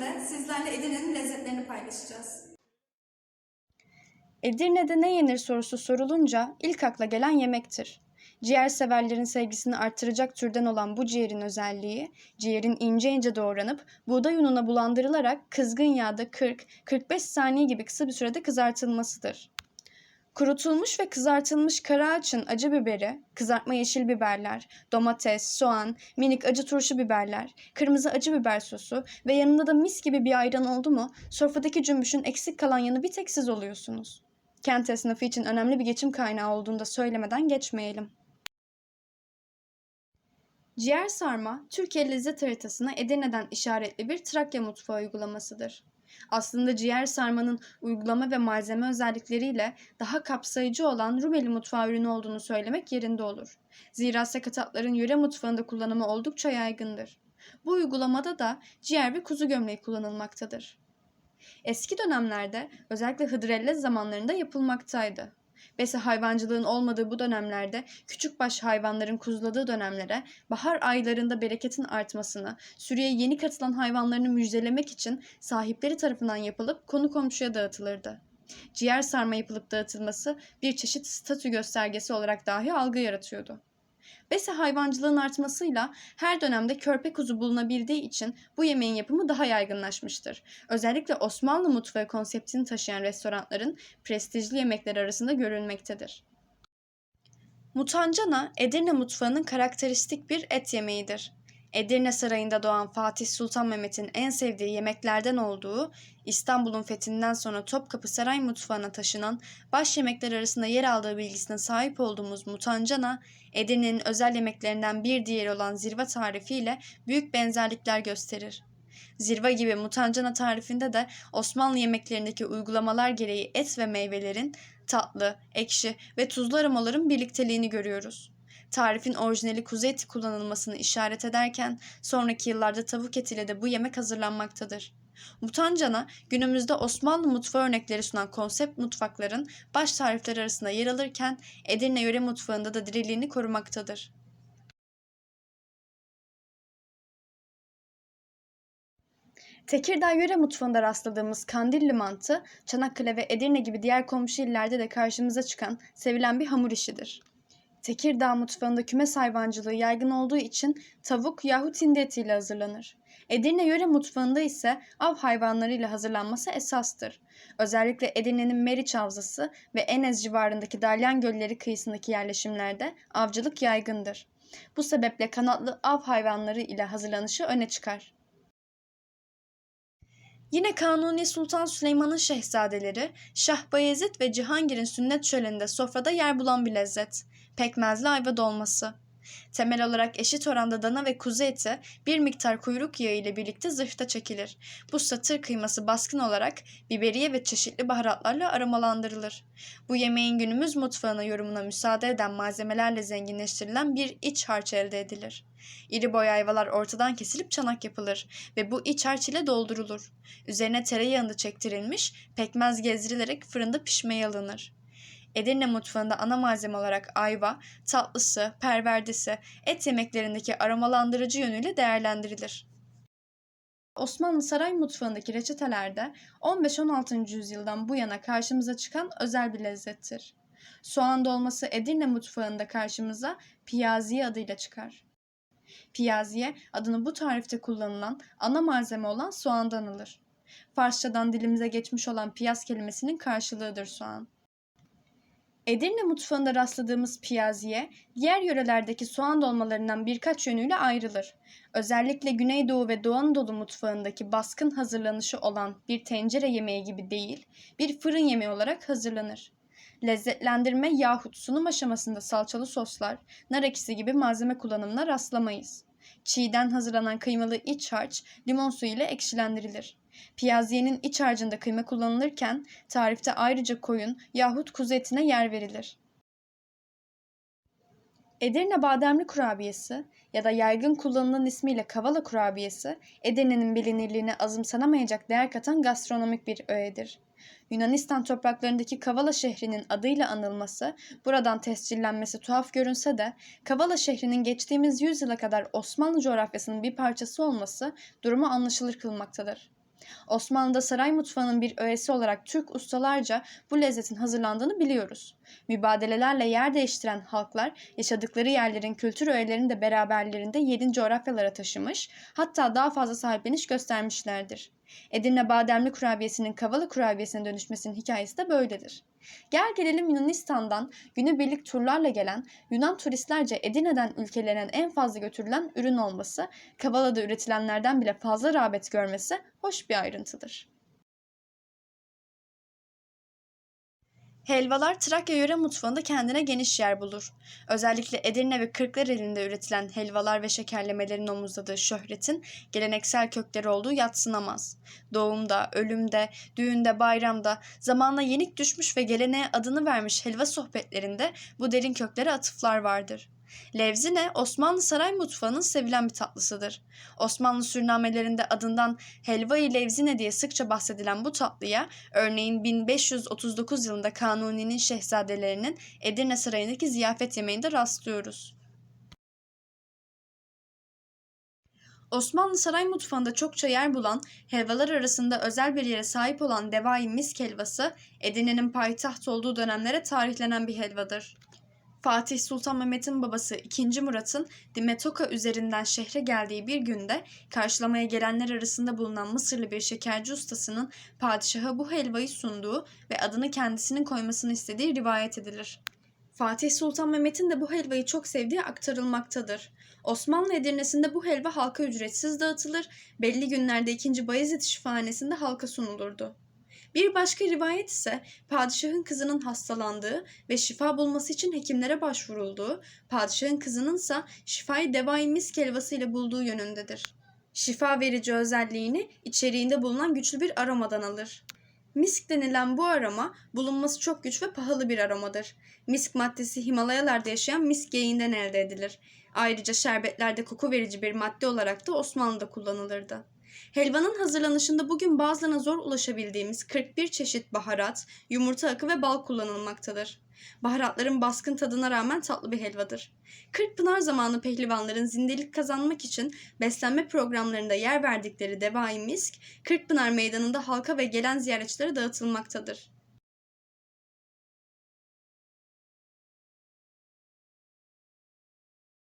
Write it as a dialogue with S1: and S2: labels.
S1: bölümde sizlerle Edirne'nin lezzetlerini paylaşacağız.
S2: Edirne'de ne yenir sorusu sorulunca ilk akla gelen yemektir. Ciğer severlerin sevgisini artıracak türden olan bu ciğerin özelliği, ciğerin ince ince doğranıp buğday ununa bulandırılarak kızgın yağda 40-45 saniye gibi kısa bir sürede kızartılmasıdır. Kurutulmuş ve kızartılmış kara ağaçın acı biberi, kızartma yeşil biberler, domates, soğan, minik acı turşu biberler, kırmızı acı biber sosu ve yanında da mis gibi bir ayran oldu mu sofradaki cümbüşün eksik kalan yanı bir tek siz oluyorsunuz. Kent esnafı için önemli bir geçim kaynağı olduğunu da söylemeden geçmeyelim. Ciğer sarma, Türkiye lezzet haritasına Edirne'den işaretli bir Trakya mutfağı uygulamasıdır. Aslında ciğer sarmanın uygulama ve malzeme özellikleriyle daha kapsayıcı olan Rumeli mutfağı ürünü olduğunu söylemek yerinde olur. Zira sakatatların yöre mutfağında kullanımı oldukça yaygındır. Bu uygulamada da ciğer ve kuzu gömleği kullanılmaktadır. Eski dönemlerde özellikle hıdrellez zamanlarında yapılmaktaydı. Besi hayvancılığın olmadığı bu dönemlerde küçükbaş hayvanların kuzuladığı dönemlere bahar aylarında bereketin artmasını, sürüye yeni katılan hayvanlarını müjdelemek için sahipleri tarafından yapılıp konu komşuya dağıtılırdı. Ciğer sarma yapılıp dağıtılması bir çeşit statü göstergesi olarak dahi algı yaratıyordu. Besi hayvancılığın artmasıyla her dönemde körpe kuzu bulunabildiği için bu yemeğin yapımı daha yaygınlaşmıştır. Özellikle Osmanlı mutfağı konseptini taşıyan restoranların prestijli yemekler arasında görülmektedir. Mutancana, Edirne mutfağının karakteristik bir et yemeğidir. Edirne Sarayı'nda doğan Fatih Sultan Mehmet'in en sevdiği yemeklerden olduğu, İstanbul'un fethinden sonra Topkapı Saray mutfağına taşınan baş yemekler arasında yer aldığı bilgisine sahip olduğumuz mutancana, Edirne'nin özel yemeklerinden bir diğeri olan zirva tarifiyle büyük benzerlikler gösterir. Zirva gibi mutancana tarifinde de Osmanlı yemeklerindeki uygulamalar gereği et ve meyvelerin tatlı, ekşi ve tuzlu aromaların birlikteliğini görüyoruz. Tarifin orijinali kuzu eti kullanılmasını işaret ederken sonraki yıllarda tavuk etiyle de bu yemek hazırlanmaktadır. Mutancana günümüzde Osmanlı mutfağı örnekleri sunan konsept mutfakların baş tarifleri arasında yer alırken Edirne yöre mutfağında da diriliğini korumaktadır. Tekirdağ yöre mutfağında rastladığımız kandilli mantı, Çanakkale ve Edirne gibi diğer komşu illerde de karşımıza çıkan sevilen bir hamur işidir. Tekirdağ mutfağında kümes hayvancılığı yaygın olduğu için tavuk yahut hindi etiyle hazırlanır. Edirne yöre mutfağında ise av hayvanlarıyla hazırlanması esastır. Özellikle Edirne'nin Meriç Havzası ve Enez civarındaki Dalyan Gölleri kıyısındaki yerleşimlerde avcılık yaygındır. Bu sebeple kanatlı av hayvanları ile hazırlanışı öne çıkar. Yine Kanuni Sultan Süleyman'ın şehzadeleri Şah Bayezid ve Cihangir'in sünnet şöleninde sofrada yer bulan bir lezzet. Pekmezli ayva dolması. Temel olarak eşit oranda dana ve kuzu eti bir miktar kuyruk yağı ile birlikte zırhta çekilir. Bu satır kıyması baskın olarak biberiye ve çeşitli baharatlarla aromalandırılır. Bu yemeğin günümüz mutfağına yorumuna müsaade eden malzemelerle zenginleştirilen bir iç harç elde edilir. İri boy ayvalar ortadan kesilip çanak yapılır ve bu iç harç ile doldurulur. Üzerine tereyağında çektirilmiş pekmez gezdirilerek fırında pişmeye alınır. Edirne mutfağında ana malzeme olarak ayva, tatlısı, perverdesi, et yemeklerindeki aromalandırıcı yönüyle değerlendirilir. Osmanlı saray mutfağındaki reçetelerde 15-16. yüzyıldan bu yana karşımıza çıkan özel bir lezzettir. Soğan dolması Edirne mutfağında karşımıza piyaziye adıyla çıkar. Piyaziye adını bu tarifte kullanılan ana malzeme olan soğandan alır. Farsçadan dilimize geçmiş olan piyaz kelimesinin karşılığıdır soğan. Edirne mutfağında rastladığımız piyaziye, diğer yörelerdeki soğan dolmalarından birkaç yönüyle ayrılır. Özellikle Güneydoğu ve Doğu Anadolu mutfağındaki baskın hazırlanışı olan bir tencere yemeği gibi değil, bir fırın yemeği olarak hazırlanır. Lezzetlendirme yahut sunum aşamasında salçalı soslar, nar ekşisi gibi malzeme kullanımına rastlamayız. Çiğden hazırlanan kıymalı iç harç limon suyu ile ekşilendirilir. Piyaziyenin iç harcında kıyma kullanılırken tarifte ayrıca koyun yahut kuzu etine yer verilir. Edirne bademli kurabiyesi ya da yaygın kullanılan ismiyle kavala kurabiyesi, Edirne'nin bilinirliğine azımsanamayacak değer katan gastronomik bir öğedir. Yunanistan topraklarındaki Kavala şehrinin adıyla anılması, buradan tescillenmesi tuhaf görünse de, Kavala şehrinin geçtiğimiz yüzyıla kadar Osmanlı coğrafyasının bir parçası olması durumu anlaşılır kılmaktadır. Osmanlı'da saray mutfağının bir öğesi olarak Türk ustalarca bu lezzetin hazırlandığını biliyoruz. Mübadelelerle yer değiştiren halklar yaşadıkları yerlerin kültür öğelerini de beraberlerinde yeni coğrafyalara taşımış, hatta daha fazla sahipleniş göstermişlerdir. Edirne bademli kurabiyesinin kavalı kurabiyesine dönüşmesinin hikayesi de böyledir. Gel gelelim Yunanistan'dan günübirlik turlarla gelen Yunan turistlerce Edirne'den ülkelerine en fazla götürülen ürün olması, Kavala'da üretilenlerden bile fazla rağbet görmesi hoş bir ayrıntıdır. Helvalar Trakya yöre mutfağında kendine geniş yer bulur. Özellikle Edirne ve Kırklareli'nde üretilen helvalar ve şekerlemelerin omuzladığı şöhretin geleneksel kökleri olduğu yatsınamaz. Doğumda, ölümde, düğünde, bayramda, zamanla yenik düşmüş ve geleneğe adını vermiş helva sohbetlerinde bu derin köklere atıflar vardır. Levzine Osmanlı saray mutfağının sevilen bir tatlısıdır. Osmanlı sürnamelerinde adından helva-i levzine diye sıkça bahsedilen bu tatlıya örneğin 1539 yılında Kanuni'nin şehzadelerinin Edirne Sarayı'ndaki ziyafet yemeğinde rastlıyoruz. Osmanlı saray mutfağında çokça yer bulan, helvalar arasında özel bir yere sahip olan Devai Misk helvası, Edirne'nin payitaht olduğu dönemlere tarihlenen bir helvadır. Fatih Sultan Mehmet'in babası 2. Murat'ın Dimetoka üzerinden şehre geldiği bir günde karşılamaya gelenler arasında bulunan Mısırlı bir şekerci ustasının padişaha bu helvayı sunduğu ve adını kendisinin koymasını istediği rivayet edilir. Fatih Sultan Mehmet'in de bu helvayı çok sevdiği aktarılmaktadır. Osmanlı Edirne'sinde bu helva halka ücretsiz dağıtılır, belli günlerde 2. Bayezid Şifahanesi'nde halka sunulurdu. Bir başka rivayet ise padişahın kızının hastalandığı ve şifa bulması için hekimlere başvurulduğu, padişahın kızının ise şifayı devai misk helvası ile bulduğu yönündedir. Şifa verici özelliğini içeriğinde bulunan güçlü bir aromadan alır. Misk denilen bu aroma bulunması çok güç ve pahalı bir aromadır. Misk maddesi Himalayalarda yaşayan misk geyiğinden elde edilir. Ayrıca şerbetlerde koku verici bir madde olarak da Osmanlı'da kullanılırdı. Helvanın hazırlanışında bugün bazılarına zor ulaşabildiğimiz 41 çeşit baharat, yumurta akı ve bal kullanılmaktadır. Baharatların baskın tadına rağmen tatlı bir helvadır. Kırkpınar zamanı pehlivanların zindelik kazanmak için beslenme programlarında yer verdikleri devai misk, Kırkpınar meydanında halka ve gelen ziyaretçilere dağıtılmaktadır.